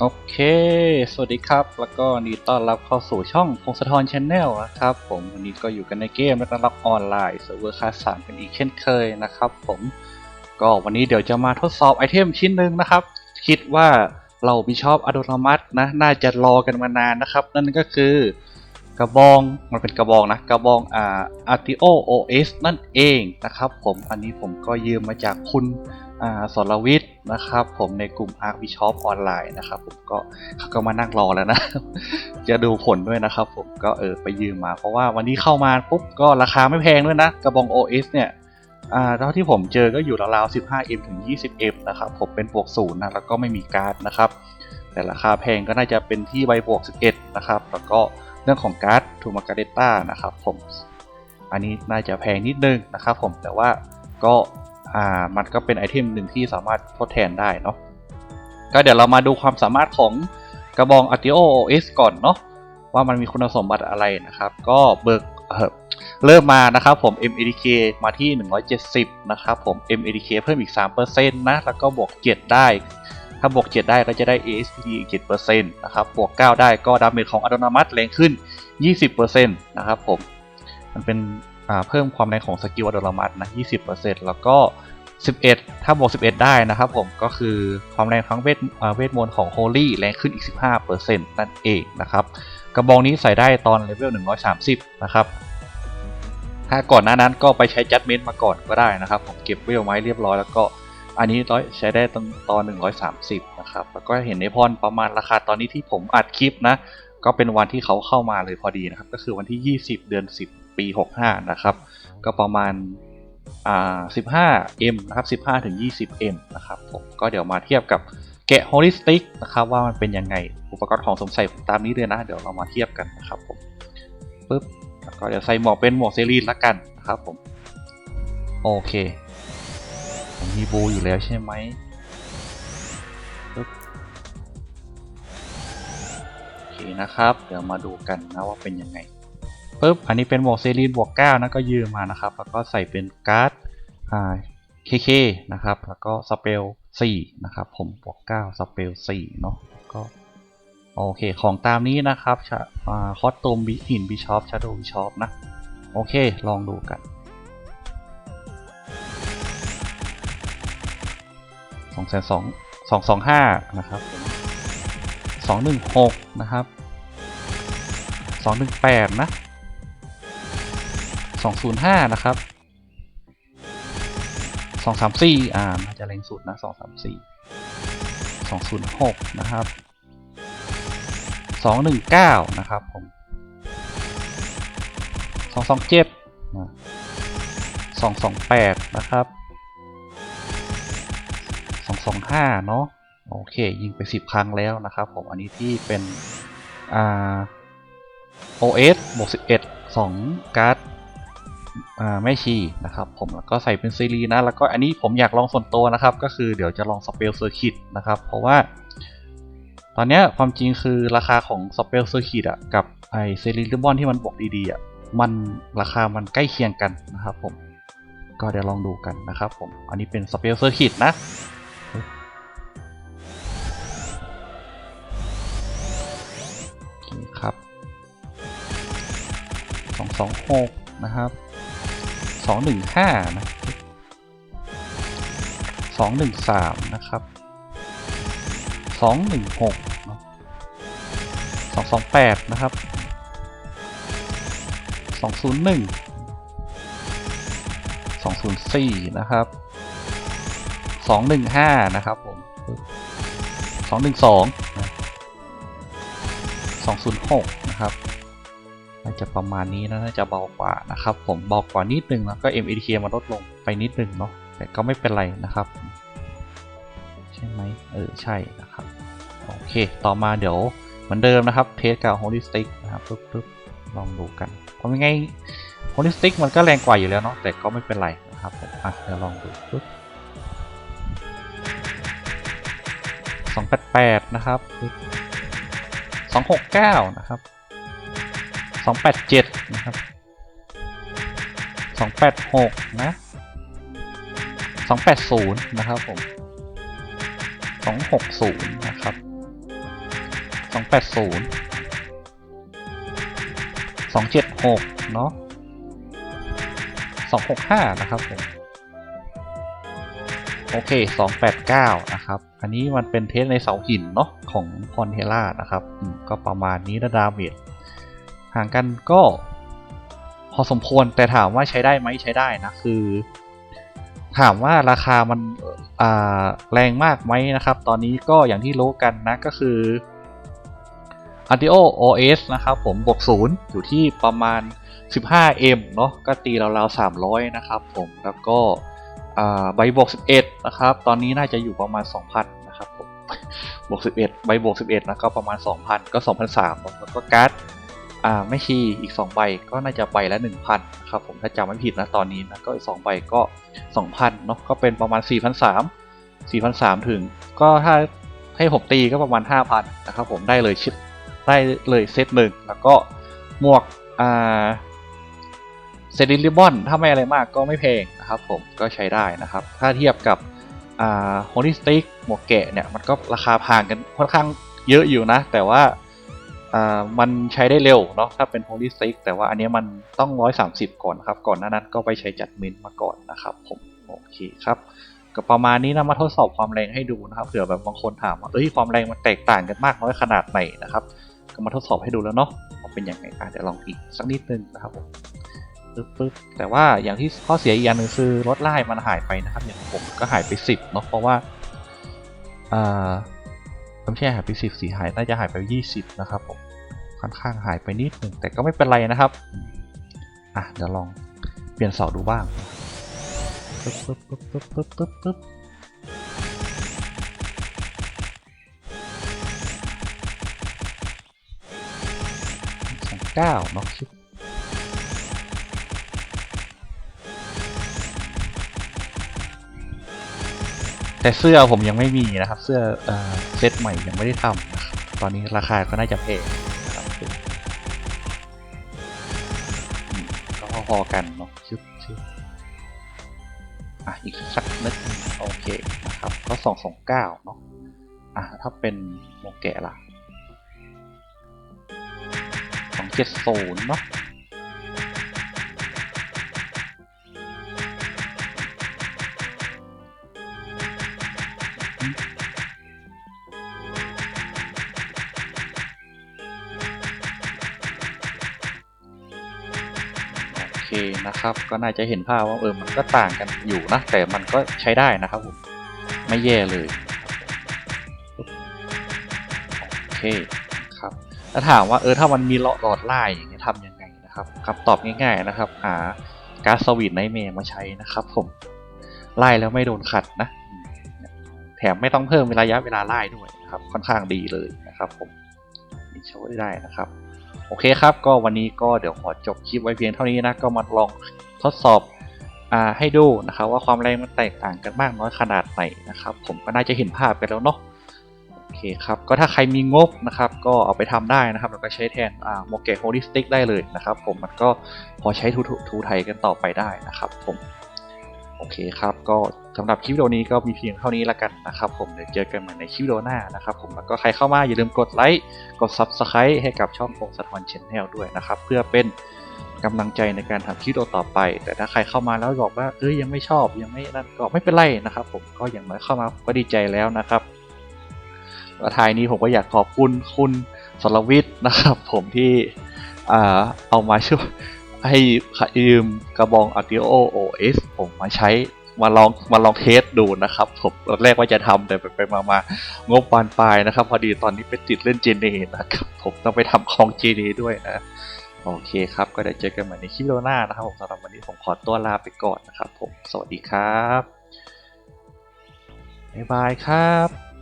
โอเค สวัสดีครับ แล้วก็นี่ต้อนรับเข้าสู่ช่องพงศธรชแนลนะครับผม วันนี้ก็อยู่กันในเกมและต้อนรับออนไลน์เซิร์ฟเวอร์คาสามกันอีกเช่นเคยนะครับผม ก็วันนี้เดี๋ยวจะมาทดสอบไอเทมชิ้นหนึ่งนะครับ คิดว่าเราบิชอบอัตโนมัตินะ น่าจะรอกันมานานนะครับ นั่นก็คือกระบอง มันเป็นกระบองนะ กระบองอ่า Artio OS นั่นเองนะครับผม อันนี้ผมก็ยืมมาจากคุณ สรวิทย์นะครับผมในกลุ่ม Arc Bishop ออนไลน์นะครับผมก็เขาก็มานั่งรอแล้วนะ จะดูผลด้วยนะครับผมก็เออไปยืมมา เพราะว่าวันนี้เข้ามาปุ๊บก็ราคาไม่แพงด้วยนะ กระบอง OS เนี่ยอ่าเท่าที่ผมเจอก็อยู่ราวๆ 15M ถึง 20M นะครับผมเป็นบวกศูนย์นะแล้วก็ไม่มีการ์ดนะครับ แต่ราคาแพงก็น่าจะเป็นที่ใบบวก 11 นะครับ แล้วก็เรื่องของการ์ดทูมาการ์เดต้านะครับผมอันนี้น่าจะแพงนิดนึงนะครับผมแต่ว่าก็ อ่ามันก็เป็นไอเทมหนึ่งที่สามารถทดแทนได้เนาะก็เดี๋ยวเรามาดูความสามารถของกระบอง Artio OS ก่อนเนาะว่ามันมีคุณสมบัติอะไรนะครับ ก็เบิกเริ่มมานะครับผม MADK มาที่ 170 นะครับผม MADK เพิ่มอีก 3%นะ แล้วก็บวก 7 ได้ ถ้าบวก 7 ได้ก็จะได้ ASPD อีก 7%นะครับ บวก 9 ได้ก็ดาเมจของอัตโนมัติแรงขึ้น 20%นะครับผม มันเป็น เพิ่มความแรงของสกิลอัตโนมัตินะ 20%แล้วก็ 11 ถ้าบวก 11 ได้นะครับผมก็คือความแรงทั้งเวทเวทมนต์ของ Holy แรงขึ้นอีก 15%นั่นเองนะครับ กระบองนี้ใส่ได้ตอนเลเวล 130 นะครับถ้าก่อนหน้านั้นก็ไปใช้จัดเมนต์มาก่อนก็ได้นะครับ ผมเก็บเวลไว้เรียบร้อยแล้วก็อันนี้ร้อยใช้ได้ตอนตอน 130 นะครับ แล้วก็เห็นในพรประมาณราคาตอนนี้ที่ผมอัดคลิปนะ ก็เป็นวันที่เขาเข้ามาเลยพอดีนะครับ ก็คือวันที่ 20 เดือน 10 ปี 65 นะครับ ก็ประมาณอ่า 15M นะครับ 15 ถึง 20M นะครับผมก็เดี๋ยวมาเทียบกับแกะ Holy Stick นะครับว่ามันเป็นยังไง อุปกรณ์ของสมใส่ผมตามนี้เลยนะ เดี๋ยวเรามาเทียบกันนะครับผมปึ๊บแล้วก็เดี๋ยวใส่หมวกเป็นหมวกเซรีนละกันนะครับผม โอเค ผมมีบูอยู่แล้วใช่ไหมปึ๊บโอเคนะครับ เดี๋ยวมาดูกันนะว่าเป็นยังไง ปุ๊บอันนี้เป็นหมวกเซรีนบวก9นะก็ยืมมานะครับ แล้วก็ใส่เป็นการ์ดอ่าเคเคนะครับ แล้วก็สเปล4นะครับ ผมบวก9สเปล4เนาะก็โอเคของตามนี้นะครับคอสตูมบิหินบิชอปชาโดบิชอปนะ โอเค ลองดูกันสองแสนสองสองสองห้านะครับสองหนึ่งหกนะครับสองหนึ่งแปดนะ สองศูนย์ห้านะครับสองสามสี่อ่าน่าจะแรงสุดนะสองสามสี่สองศูนย์หกนะครับสองหนึ่งเก้านะครับผมสองสองเจ็ดสองสองแปดนะครับสองสองห้าเนาะโอเค ยิงไปสิบครั้งแล้วนะครับผม อันนี้ที่เป็น อ่า OS บวกสิบเอ็ดสองการ์ด แม่ชีนะครับผมแล้วก็ใส่เป็นซีรีนะแล้วก็อันนี้ผมอยากลองส่วนตัวนะครับ ก็คือเดี๋ยวจะลองสเปลเซอร์คิตนะครับ เพราะว่า ตอนนี้ความจริงคือราคาของสเปลเซอร์คิตอะกับไอซีรีส์ริบบอนที่มันบวกดีๆอะมันราคามันใกล้เคียงกันนะครับผมก็เดี๋ยวลองดูกันนะครับผมอันนี้เป็นสเปลเซอร์คิตนะคครับสองสองหกนะครับ สองหนึ่งห้านะสองหนึ่งสามนะครับสองหนึ่งหกสองสองแปดนะครับสองศูนย์หนึ่งสองศูนย์สี่นะครับสองหนึ่งห้านะครับผมสองหนึ่งสอง206นะครับ น่าจะประมาณนี้นะน่าจะเบากว่านะครับผมเบากว่านิดนึงแล้วก็ MADK มาลดลงไปนิดนึงเนาะแต่ก็ไม่เป็นไรนะครับ ใช่ไหมเออใช่นะครับโอเค ต่อมาเดี๋ยวเหมือนเดิมนะครับเทสกับ Holy Stick นะครับปึ๊บปึ๊บลองดูกันเพราะไม่ไง Holy Stick มันก็แรงกว่าอยู่แล้วเนาะแต่ก็ไม่เป็นไรนะครับผมอะเดี๋ยวลองดูปึ๊บ288 นะครับปึ๊บสองหกเก้านะครับ สองแปดเจ็ดนะครับสองแปดหกนะสองแปดศูนย์นะครับผมสองหกศูนย์นะครับสองแปดศูนย์สองเจ็ดหกเนาะสองหกห้านะครับผม โอเค 289 นะครับ อันนี้มันเป็นเทสในเสาหินเนาะของพอนเทล่านะครับ ก็ประมาณนี้นะดาเมจ ห่างกันก็พอสมควรแต่ถามว่าใช้ได้ไหมใช้ได้นะคือ ถามว่าราคามันแรงมากไหมนะครับ ตอนนี้ก็อย่างที่รู้กันนะก็คือ a d i o OS นะครับผมบวกศูนย์อยู่ที่ประมาณ 15M เนาะก็ตีราวๆ300 นะครับผมแล้วก็ใบบวก11 นะครับ ตอนนี้น่าจะอยู่ประมาณ 2,000 นะครับผมบวก11 ใบบวก11นะก็ประมาณ 2,000 ก็ 2,003แล้วก็การ์ด อ่าไม่ชีอีก2ใบก็น่าจะใบละ1,000นะครับผมถ้าจำไม่ผิดนะตอนนี้นะก็อีก2ใบก็ 2,000เนาะก็เป็นประมาณ 4,300 4,300 ถึง ก็ถ้าให้ผมตีก็ประมาณ 5,000นะครับผมได้เลยชิดได้เลยเซตหนึ่งแล้วก็หมวกอ่าเซริลิบอนถ้าไม่อะไรมากก็ไม่แพงนะครับผมก็ใช้ได้นะครับ ถ้าเทียบกับอ่าโฮลิสติกหมวกแกะเนี่ยมันก็ราคาพางกันค่อนข้างเยอะอยู่นะ แต่ว่า มันใช้ได้เร็วเนาะถ้าเป็นโฮลิสติกแต่ว่าอันนี้มันต้อง 130 ก่อนครับ ก่อนหน้านั้นก็ไปใช้จัดมินมาก่อนนะครับผมโอเคครับก็ประมาณนี้นะมาทดสอบความแรงให้ดูนะครับเผื่อแบบบางคนถามว่าเอ้ยความแรงมันแตกต่างกันมากน้อยขนาดไหนนะครับ ก็มาทดสอบให้ดูแล้วเนาะเป็นยังไงอะเดี๋ยวลองอีกสักนิดนึงนะครับผมปึ๊บปึ๊บแต่ว่าอย่างที่ข้อเสียอีกอย่างหนึ่งคือรถไล่มันหายไปนะครับ อย่างผมก็หายไปสิบเนาะเพราะว่าอ่าไม่ใช่หายไปสิบสีหายน่าจะหายไปยี่สิบนะครับผม ค่อนข้างหายไปนิดหนึ่งแต่ก็ไม่เป็นไรนะครับอะเดี๋ยวลองเปลี่ยนเสาดูบ้างปึ๊บปึ๊บปึ๊บปึ๊บปึ๊บปึ๊บปึ๊บสองเก้าเนาะแต่เสื้อผมยังไม่มีนะครับ เสื้อเออเซตใหม่ยังไม่ได้ทำนะครับตอนนี้ราคาก็น่าจะแพง อๆกันเนาะชึบชึบอะอีกสักนิดโอเคนะครับก็สองสองเก้าเนาะอะถ้าเป็นโมแกะล่ะสองเจ็ดศูนย์เนาะ นะครับ ก็น่าจะเห็นภาพว่าเออมันก็ต่างกันอยู่นะ แต่มันก็ใช้ได้นะครับผมไม่แย่เลยโอเคครับแล้วถามว่าเออถ้ามันมีหลอดลอดไล่อย่างนี้ยทำยังไงนะครับคำตอบง่ายๆนะครับหาการสวิตไนเมย์มาใช้นะครับผมไล่แล้วไม่โดนขัดนะ แถมไม่ต้องเพิ่มระยะเวลาไล่ด้วยนะครับ ค่อนข้างดีเลยนะครับผมนี่โชว์ได้นะครับ โอเคครับ ก็วันนี้ก็เดี๋ยวขอจบคลิปไว้เพียงเท่านี้นะ ก็มาลองทดสอบอ่าให้ดูนะครับ ว่าความแรงมันแตกต่างกันมากน้อยขนาดไหนนะครับ ผมก็น่าจะเห็นภาพไปแล้วเนาะโอเคครับ ก็ถ้าใครมีงบนะครับ ก็เอาไปทำได้นะครับแล้วก็ใช้แทนอ่าโมเกะโฮลิสติกได้เลยนะครับ ผมมันก็พอใช้ทูทูไทยกันต่อไปได้นะครับ ผม อเคครับ ก็สำหรับคลิปวิดีโอนี้ก็มีเพียงเท่านี้ละกันนะครับผมเดี๋ยวเจอกันใหม่ในคลิปวิดีโอหน้านะครับผมแล้วก็ใครเข้ามาอย่าลืมกดไลค์กด Subscribe ให้กับช่องพงศธรชแนลด้วยนะครับ เพื่อเป็นกำลังใจในการทำคลิปวิดีโอต่อไป แต่ถ้าใครเข้ามาแล้วบอกว่าเอ้ยยังไม่ชอบยังไม่นั่นก็ไม่เป็นไรนะครับผมก็อย่างน้อยเข้ามาก็ดีใจแล้วนะครับและท้ายนี้ผมก็อยากขอบคุณคุณสรวิทย์นะครับ ผมที่อเอามาช่วย ให้ยืมกระบอง Audio OS ผมมาใช้มาลองมาลองเทสดูนะครับผมตอนแรกว่าจะทำแต่ไปไปมางบบานปลายนะครับ พอดีตอนนี้ไปติดเล่นเจเนนะครับผมต้องไปทำของเจเนด้วยนะโอเคครับ ก็เดี๋ยวเจอกันใหม่ในคลิปวิดีโอหน้านะครับผมสำหรับวันนี้ผมขอตัวลาไปก่อนนะครับผมสวัสดีครับบ๊ายบายครับ